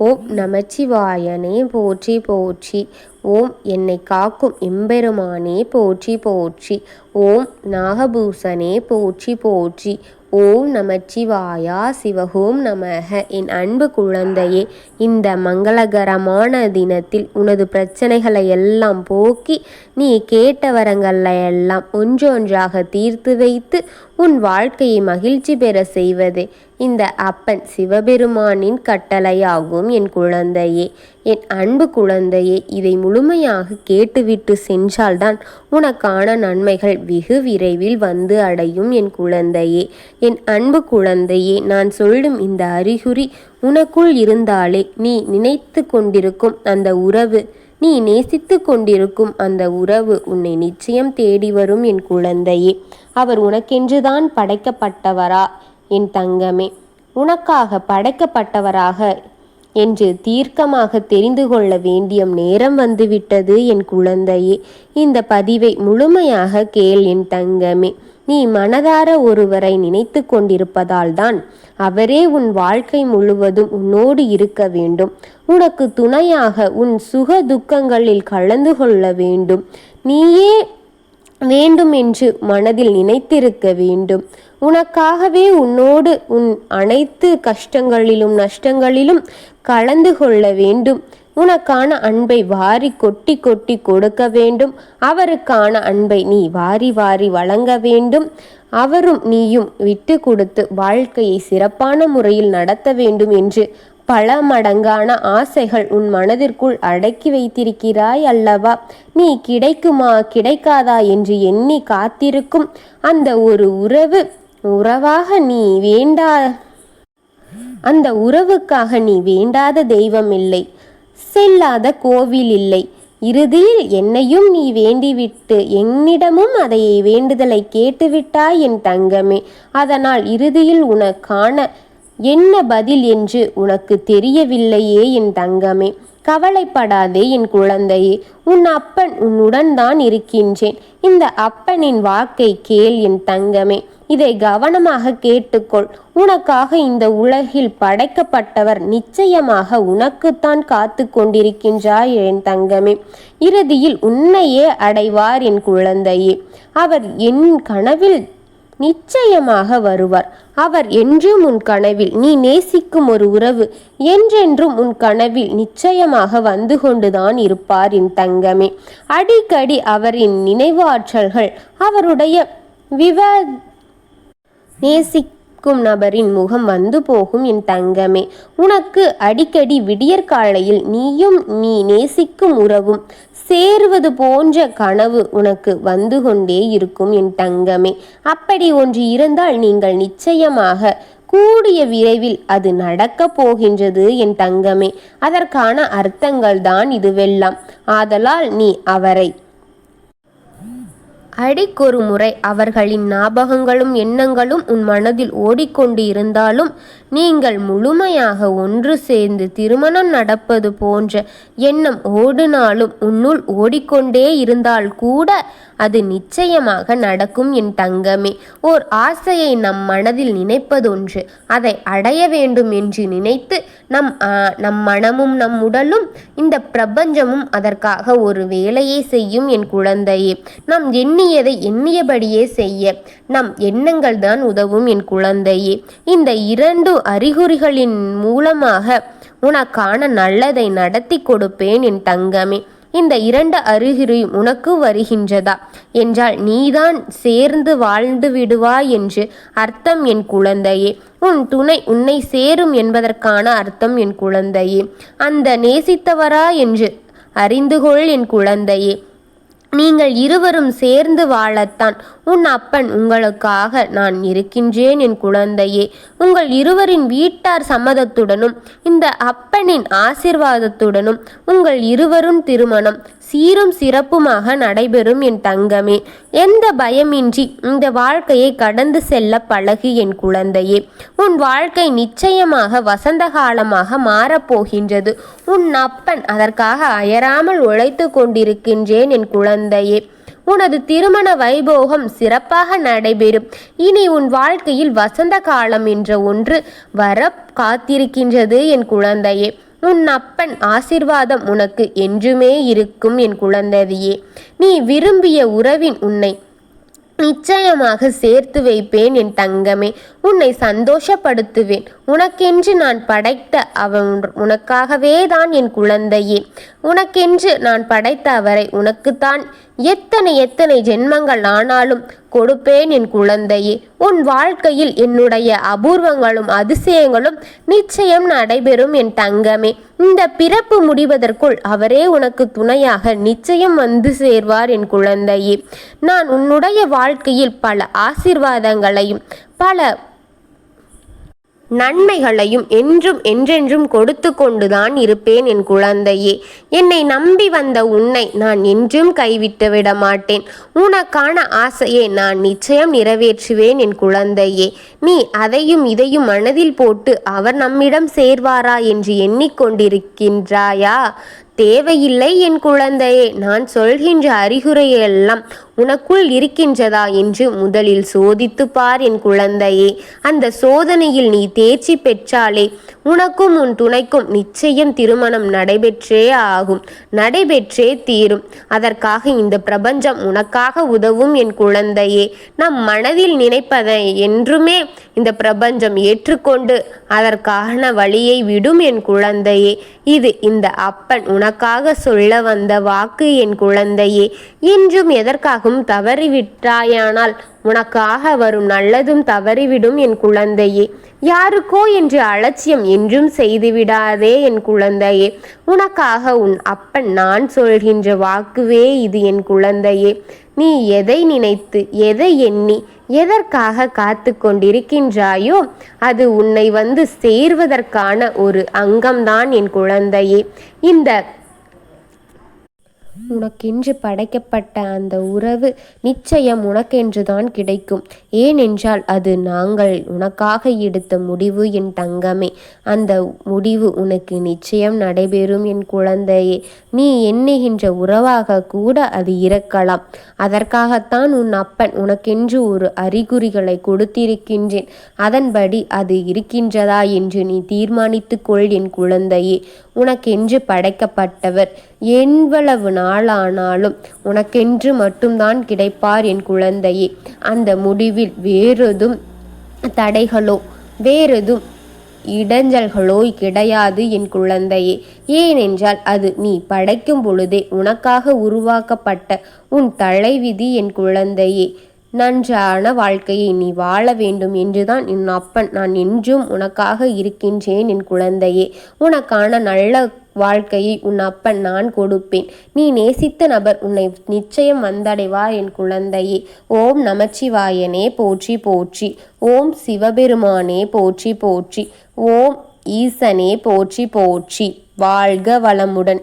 ஓம் நமச்சிவாயனே போற்றி போற்றி. ஓம் என்னை காக்கும் எம்பெருமானே போற்றி போற்றி. ஓம் நாகபூசனே போற்றி போற்றி. ஓம் நமச்சிவாயா சிவஹோம் நமக. என் அன்பு குழந்தையே இந்த மங்களகரமான தினத்தில் உனது பிரச்சனைகளை எல்லாம் போக்கி நீ கேட்ட வரங்களை எல்லாம் ஒன்றொன்றாக தீர்த்து வைத்து உன் வாழ்க்கையை மகிழ்ச்சி பெற செய்வதே இந்த அப்பன் சிவபெருமானின் கட்டளையாகும் என் குழந்தையே. என் அன்பு குழந்தையே இதை முழுமையாக கேட்டுவிட்டு சென்றால்தான் உனக்கான நன்மைகள் வெகு விரைவில் வந்து அடையும் என் குழந்தையே. என் அன்பு குழந்தையே நான் சொல்லும் இந்த அறிகுறி உனக்குள் இருந்தாலே நீ நினைத்து கொண்டிருக்கும் அந்த உறவு நீ நேசித்து கொண்டிருக்கும் அந்த உறவு உன்னை நிச்சயம் தேடி வரும் என் குழந்தையே. அவர் உனக்கென்றுதான் படைக்கப்பட்டவரா? என் தங்கமே உனக்காக படைக்கப்பட்டவராக என்று தீர்க்கமாக தெரிந்து கொள்ள வேண்டிய நேரம் வந்துவிட்டது என் குழந்தையே. இந்த பதிவை முழுமையாக கேள் என் தங்கமே. நீ மனதார ஒருவரை நினைத்து கொண்டிருப்பதால் தான் அவரே உன் வாழ்க்கை முழுவதும் உன்னோடு இருக்க வேண்டும். உனக்கு துணையாக உன் சுக துக்கங்களில் கலந்து கொள்ள வேண்டும். நீயே வேண்டும் என்று மனதில் நினைத்திருக்க வேண்டும். உனக்காகவே உன்னோடு உன் அனைத்து கஷ்டங்களிலும் நஷ்டங்களிலும் கலந்து கொள்ள வேண்டும். உனக்கான அன்பை வாரி கொட்டி கொட்டி கொடுக்க வேண்டும். அவருக்கான அன்பை நீ வாரி வாரி வழங்க வேண்டும். அவரும் நீயும் விட்டு கொடுத்து வாழ்க்கையை சிறப்பான முறையில் நடத்த வேண்டும் என்று பல மடங்கான ஆசைகள் உன் மனதிற்குள் அடக்கி வைத்திருக்கிறாய் அல்லவா? நீ கிடைக்குமா கிடைக்காதா என்று எண்ணி காத்திருக்கும் அந்த ஒரு உறவு உறவாக நீ வேண்டா அந்த உறவுக்காக நீ வேண்டாத தெய்வம் இல்லை செல்லாத கோவில் இல்லை. இறுதியில் என்னையும் நீ வேண்டிவிட்டு என்னிடமும் அதை வேண்டுதலை கேட்டுவிட்டாய் என் தங்கமே. அதனால் இறுதியில் உனக்கான என்ன பதில் என்று உனக்கு தெரியவில்லையே என் தங்கமே? கவலைப்படாதே என் குழந்தையே உன் அப்பன் உன்னுடன் தான் இருக்கின்றேன். இந்த அப்பனின் வாக்கை கேள் என் தங்கமே. இதை கவனமாக கேட்டுக்கொள். உனக்காக இந்த உலகில் படைக்கப்பட்டவர் நிச்சயமாக உனக்குத்தான் காத்து கொண்டிருக்கின்றாய் என் தங்கமே. இறுதியில் உன்னையே அடைவார் என் குழந்தையே. அவர் என் கனவில் நிச்சயமாக வருவார். அவர் என்றும் உன் கனவில் நீ நேசிக்கும் ஒரு உறவு என்றென்றும் உன் கனவில் நிச்சயமாக வந்து கொண்டுதான் இருப்பார் என் தங்கமே. அடிக்கடி அவரின் நினைவாற்றல்கள் அவருடைய விவ நேசிக்கும் நபரின் முகம் வந்து போகும் என் தங்கமே. உனக்கு அடிக்கடி விடியற்காலையில் நீயும் நீ நேசிக்கும் உறவும் சேருவது போன்ற கனவு உனக்கு வந்து கொண்டே இருக்கும் என் தங்கமே. அப்படி ஒன்று இருந்தால் நீங்கள் நிச்சயமாக கூடிய விரைவில் அது நடக்கப் போகின்றது என் தங்கமே. அதற்கான அர்த்தங்கள் தான் இதுவெல்லாம். ஆதலால் நீ அவரை அடிக்கொரு முறை அவர்களின் ஞாபகங்களும் எண்ணங்களும் உன் மனதில் ஓடிக்கொண்டு இருந்தாலும் நீங்கள் முழுமையாக ஒன்று சேர்ந்து திருமணம் நடப்பது போன்ற எண்ணம் ஓடினாலும் உன்னுள் ஓடிக்கொண்டே இருந்தால் கூட அது நிச்சயமாக நடக்கும் என் தங்கமே. ஓர் ஆசையை நம் மனதில் நினைப்பதொன்று அதை அடைய வேண்டும் என்று நினைத்து நம் நம் மனமும் நம் உடலும் இந்த பிரபஞ்சமும் அதற்காக ஒரு வேலையை செய்யும் என் குழந்தையே. நம் எண்ணியதை எண்ணியபடியே செய்ய. நம் எண்ணங்கள் தான் உதவும் என் குழந்தையே. இந்த இரண்டு அறிகுறிகளின் மூலமாக உனக்கான நல்லதை நடத்தி கொடுப்பேன் என் தங்கமே. இந்த இரண்டு அறிகுறி உனக்கு வருகின்றதா? என்றால் நீதான் சேர்ந்து வாழ்ந்து விடுவாய் என்று அர்த்தம் என் குழந்தையே. உன் துணை உன்னை சேரும் என்பதற்கான அர்த்தம் என் குழந்தையே. அந்த நேசித்தவரா என்று அறிந்துகொள் என் குழந்தையே. நீங்கள் இருவரும் சேர்ந்து வாழத்தான். உன் அப்பன் உங்களுக்காக நான் இருக்கின்றேன் என் குழந்தையே. உங்கள் இருவரின் வீட்டார் சம்மதத்துடனும் இந்த அப்பனின் ஆசிர்வாதத்துடனும் உங்கள் இருவரும் திருமணம் சீரும் சிறப்புமாக நடைபெறும் என் தங்கமே. எந்த பயமின்றி இந்த வாழ்க்கையை கடந்து செல்ல பழகு என் குழந்தையே. உன் வாழ்க்கை நிச்சயமாக வசந்த காலமாக மாறப்போகின்றது. உன் அப்பன் அதற்காக அயராமல் உழைத்து கொண்டிருக்கின்றேன் என் குழந்தையே. உனது திருமண வைபோகம் சிறப்பாக நடைபெறும். இனி உன் வாழ்க்கையில் வசந்த காலம் என்ற ஒன்று வர காத்திருக்கின்றது என் குழந்தையே. உன் அப்பன் ஆசிர்வாதம் உனக்கு என்றுமே இருக்கும் என் குழந்தையே. நீ விரும்பிய உறவின் உன்னை நிச்சயமாக சேர்த்து வைப்பேன் என் தங்கமே. உன்னை சந்தோஷப்படுத்துவேன். உனக்கென்று நான் படைத்த அவன் உனக்காகவே தான் என் குழந்தையே. உனக்கென்று நான் படைத்த அவரை உனக்குத்தான் எத்தனை எத்தனை ஜென்மங்கள் ஆனாலும் கொடுப்பேன் என் குழந்தையே. உன் வாழ்க்கையில் என்னுடைய அபூர்வங்களும் அதிசயங்களும் நிச்சயம் நடைபெறும் என் தங்கமே. இந்த பிறப்பு முடிவதற்குள் அவரே உனக்கு துணையாக நிச்சயம் வந்து சேர்வார் என் குழந்தையே. நான் உன்னுடைய வாழ்க்கையில் பல ஆசிர்வாதங்களையும் பல நன்மைகளையும் என்றும் என்றென்றும் கொடுத்து கொண்டுதான் இருப்பேன் என் குழந்தையே. என்னை நம்பி வந்த உன்னை நான் என்றும் கைவிட்டு விட மாட்டேன் உனக்கான ஆசையை நான் நிச்சயம் நிறைவேற்றுவேன் என் குழந்தையே. நீ அதையும் இதையும் மனதில் போட்டு அவர் நம்மிடம் சேர்வாரா என்று எண்ணிக்கொண்டிருக்கின்றாயா? தேவையில்லை என் குழந்தையே நான் சொல்கின்ற அறிகுறையெல்லாம் உனக்குள் இருக்கின்றதா என்று முதலில் சோதித்து பார் என் குழந்தையே. அந்த சோதனையில் நீ தேர்ச்சி பெற்றாலே உனக்கும் உன் துணைக்கும் நிச்சயம் திருமணம் நடைபெற்றே ஆகும். நடைபெற்றே தீரும். அதற்காக இந்த பிரபஞ்சம் உனக்காக உதவும் என் குழந்தையே. நம் மனதில் நினைப்பதை என்றுமே இந்த பிரபஞ்சம் ஏற்றுக்கொண்டு அதற்கான வழியை விடும் என் குழந்தையே. இது இந்த அப்பன் உனக்காக சொல்ல வந்த வாக்கு என் குழந்தையே. என்றும் எதற்காக நல்லதாகும் தவறிவிட்டாயானால் உனக்காக வரும் நல்லதும் தவறிவிடும் என் குழந்தையே. யாருக்கோ என்று அலட்சியம் என்றும் செய்துவிடாதே என் குழந்தையே. உனக்காக உன் அப்பன் நான் சொல்கின்ற வாக்குவே இது என் குழந்தையே. நீ எதை நினைத்து எதை எண்ணி எதற்காக காத்து கொண்டிருக்கின்றாயோ அது உன்னை வந்து சேர்வதற்கான ஒரு அங்கம்தான் என் குழந்தையே. இந்த உனக்கென்று படைக்கப்பட்ட அந்த உறவு நிச்சயம் உனக்கென்றுதான் கிடைக்கும். ஏனென்றால் அது நாங்கள் உனக்காக எடுத்த முடிவு என் தங்கமே. அந்த முடிவு உனக்கு நிச்சயம் நடைபெறும் என் குழந்தையே. நீ எண்ணுகின்ற உறவாக கூட அது இருக்கலாம். அதற்காகத்தான் உன் அப்பன் உனக்கென்று ஒரு அறிகுறிகளை கொடுத்திருக்கின்றேன். அதன்படி அது இருக்கின்றதா என்று நீ தீர்மானித்துக்கொள் என் குழந்தையே. உனக்கென்று படைக்கப்பட்டவர் எவ்வளவு நாளானாலும் உனக்கென்று மட்டும்தான் கிடைப்பார் என் குழந்தையே. அந்த முடிவில் வேறெதும் தடைகளோ வேறெதும் இடைஞ்சல்களோ கிடையாது என் குழந்தையே. ஏனென்றால் அது நீ படைக்கும் பொழுதே உனக்காக உருவாக்கப்பட்ட உன் தலைவிதி என் குழந்தையே. நன்றான வாழ்க்கையை நீ வாழ வேண்டும் என்றுதான் என் அப்பன். நான் என்றும் உனக்காக இருக்கின்றேன் என் குழந்தையே. உனக்கான நல்ல வாழ்க்கையை உன் அப்பன் நான் கொடுப்பேன். நீ நேசித்த நபர் உன்னை நிச்சயம் வந்தடைவார் என் குழந்தையே. ஓம் நமச்சிவாயனே போற்றி போற்றி. ஓம் சிவபெருமானே போற்றி போற்றி. ஓம் ஈசனே போற்றி போற்றி. வாழ்க வளமுடன்.